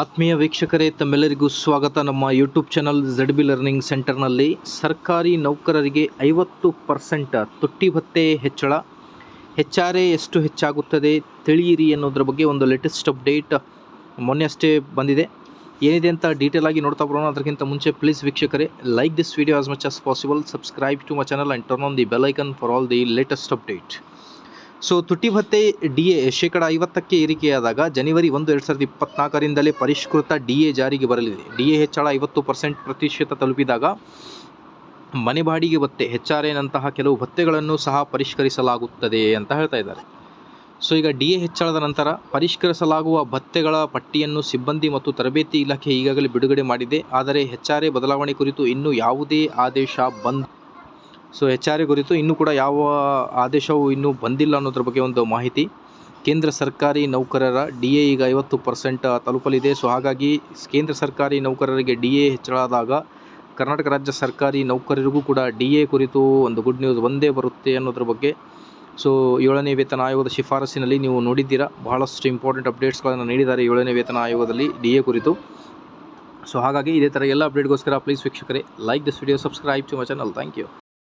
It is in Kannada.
ಆತ್ಮೀಯ ವೀಕ್ಷಕರೇ, ತಮ್ಮೆಲ್ಲರಿಗೂ ಸ್ವಾಗತ. ನಮ್ಮ YouTube channel Z B learning ಸೆಂಟರ್ನಲ್ಲಿ ಸರ್ಕಾರಿ ನೌಕರರಿಗೆ ಐವತ್ತು ಪರ್ಸೆಂಟ್ ತೊಟ್ಟಿ ಭತ್ತೆ ಹೆಚ್ಚಳ. ಹೆಚ್ಚಾರೆ ಎಷ್ಟು ಹೆಚ್ಚಾಗುತ್ತದೆ ತಿಳಿಯಿರಿ ಅನ್ನೋದ್ರ ಬಗ್ಗೆ ಒಂದು ಲೇಟೆಸ್ಟ್ ಅಪ್ಡೇಟ್ ಮೊನ್ನೆ ಅಷ್ಟೇ ಬಂದಿದೆ. ಏನಿದೆ ಅಂತ ಡೀಟೇಲ್ ಆಗಿ ನೋಡ್ತಾ ಬರೋಣ. ಅದಕ್ಕಿಂತ ಮುಂಚೆ ಪ್ಲೀಸ್ ವೀಕ್ಷಕರೇ like this video as much as possible subscribe to my channel and turn on the bell icon for all the latest update so ತುಟಿ ಭತ್ತೆ ಡಿ ಎ ಶೇಕಡ ಐವತ್ತಕ್ಕೆ ಏರಿಕೆಯಾದಾಗ ಜನವರಿ ಒಂದು, ಎರಡು ಸಾವಿರದ ಇಪ್ಪತ್ನಾಲ್ಕರಿಂದಲೇ ಪರಿಷ್ಕೃತ ಡಿ ಎ ಜಾರಿಗೆ ಬರಲಿದೆ. ಡಿ ಎ ಹೆಚ್ಚಳ ಐವತ್ತು ಪರ್ಸೆಂಟ್ ಪ್ರತಿಶತ ತಲುಪಿದಾಗ ಮನೆ ಬಾಡಿಗೆ ಭತ್ತೆ ಹೆಚ್ ಆರ್ ಎನಂತಹ ಕೆಲವು ಭತ್ತೆಗಳನ್ನು ಸಹ ಪರಿಷ್ಕರಿಸಲಾಗುತ್ತದೆ ಅಂತ ಹೇಳ್ತಾ ಇದ್ದಾರೆ. ಸೊ ಈಗ ಡಿ ಎ ಹೆಚ್ಚಳದ ನಂತರ ಪರಿಷ್ಕರಿಸಲಾಗುವ ಭತ್ತೆಗಳ ಪಟ್ಟಿಯನ್ನು ಸಿಬ್ಬಂದಿ ಮತ್ತು ತರಬೇತಿ ಇಲಾಖೆ ಈಗಾಗಲೇ ಬಿಡುಗಡೆ ಮಾಡಿದೆ. ಆದರೆ ಹೆಚ್ ಆರ್ ಎ ಬದಲಾವಣೆ ಕುರಿತು ಇನ್ನೂ ಯಾವುದೇ ಆದೇಶ ಬಂದ್ ಸೊ ಎಚ್ ಆರ್ ಎ ಕುರಿತು ಇನ್ನೂ ಕೂಡ ಯಾವ ಆದೇಶವು ಇನ್ನೂ ಬಂದಿಲ್ಲ ಅನ್ನೋದ್ರ ಬಗ್ಗೆ ಒಂದು ಮಾಹಿತಿ. ಕೇಂದ್ರ ಸರ್ಕಾರಿ ನೌಕರರ ಡಿ ಎ ಈಗ ಐವತ್ತು ಪರ್ಸೆಂಟ್ ತಲುಪಲಿದೆ. ಸೊ ಹಾಗಾಗಿ ಕೇಂದ್ರ ಸರ್ಕಾರಿ ನೌಕರರಿಗೆ ಡಿ ಎ ಹೆಚ್ಚಳಾದಾಗ ಕರ್ನಾಟಕ ರಾಜ್ಯ ಸರ್ಕಾರಿ ನೌಕರರಿಗೂ ಕೂಡ ಡಿ ಎ ಕುರಿತು ಒಂದು ಗುಡ್ ನ್ಯೂಸ್ ಒಂದೇ ಬರುತ್ತೆ ಅನ್ನೋದ್ರ ಬಗ್ಗೆ. ಸೊ ಏಳನೇ ವೇತನ ಆಯೋಗದ ಶಿಫಾರಸಿನಲ್ಲಿ ನೀವು ನೋಡಿದ್ದೀರಾ. ಬಹಳಷ್ಟು ಇಂಪಾರ್ಟೆಂಟ್ ಅಪ್ಡೇಟ್ಸ್ಗಳನ್ನು ನೀಡಿದ್ದಾರೆ ಏಳನೇ ವೇತನ ಆಯೋಗದಲ್ಲಿ ಡಿ ಎ ಕುರಿತು. ಸೊ ಹಾಗಾಗಿ ಇದೇ ಥರ ಎಲ್ಲ ಅಪ್ಡೇಟ್ಗೋಸ್ಕರ ಪ್ಲೀಸ್ ವೀಕ್ಷಕರೇ like this video subscribe to my channel thank you